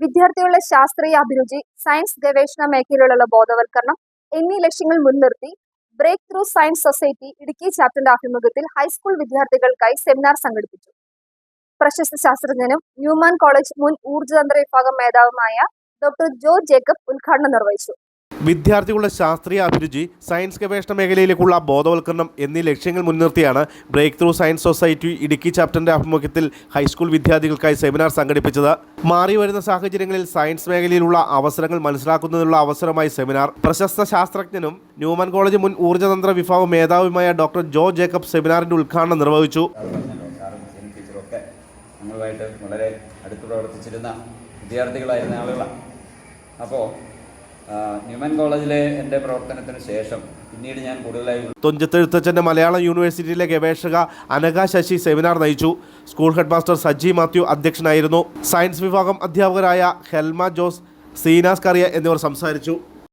വിദ്യാർത്ഥികളുടെ ശാസ്ത്രീയ അഭിരുചി സയൻസ് ഗവേഷണ മേഖലയിലുള്ള ബോധവൽക്കരണം എന്നീ ലക്ഷ്യങ്ങൾ മുൻനിർത്തി breakthrough science society Idukki ചാപ്റ്ററിന്റെ ആഭിമുഖ്യത്തിൽ ഹൈസ്കൂൾ വിദ്യാർത്ഥികൾക്കായി സെമിനാർ സംഘടിപ്പിച്ചു. പ്രശസ്ത ശാസ്ത്രജ്ഞനും ന്യൂമാൻ കോളേജ് മുൻ ഊർജതന്ത്ര വിഭാഗം മേധാവുമായ ഡോക്ടർ ജോ ജേക്കബ് ഉദ്ഘാടനം നിർവഹിച്ചു. വിദ്യാർത്ഥികളുടെ ശാസ്ത്രീയ അഭിരുചി സയൻസ് ഗവേഷണ മേഖലയിലേക്കുള്ള ബോധവൽക്കരണം എന്നീ ലക്ഷ്യങ്ങൾ മുൻനിർത്തിയാണ് breakthrough science society Idukki ചാപ്റ്ററിന്റെ ആഭിമുഖ്യത്തിൽ ഹൈസ്കൂൾ വിദ്യാർത്ഥികൾക്കായി സെമിനാർ സംഘടിപ്പിച്ചത്. മാറി വരുന്ന സാഹചര്യങ്ങളിൽ സയൻസ് മേഖലയിലുള്ള അവസരങ്ങൾ മനസ്സിലാക്കുന്നതിനുള്ള അവസരമായി സെമിനാർ. പ്രശസ്ത ശാസ്ത്രജ്ഞനും ന്യൂമൻ കോളേജ് മുൻ ഊർജതന്ത്ര വിഭാഗ മേധാവിയുമായ ഡോക്ടർ ജോ ജേക്കബ് സെമിനാറിന്റെ ഉദ്ഘാടനം നിർവഹിച്ചു. വളരെ അടുത്ത് പ്രവർത്തിച്ചിരുന്ന വിദ്യാർത്ഥികളായിരുന്ന ആളുകളാണ്. അപ്പോൾ ന്യൂമൻ കോളേജിലെ എന്റെ പ്രവർത്തനത്തിന് ശേഷം പിന്നീട് ഞാൻ കൂടുതലായി തുഞ്ചത്തെഴുത്തച്ഛന്റെ മലയാളം യൂണിവേഴ്സിറ്റിയിലെ ഗവേഷക അനഘ ശശി സെമിനാർ നയിച്ചു. School head master Saji Mathew അധ്യക്ഷനായിരുന്നു. സയൻസ് വിഭാഗം അധ്യാപകരായ ഹെൽമ ജോസ് സീനാസ് കറിയ എന്നിവർ സംസാരിച്ചു.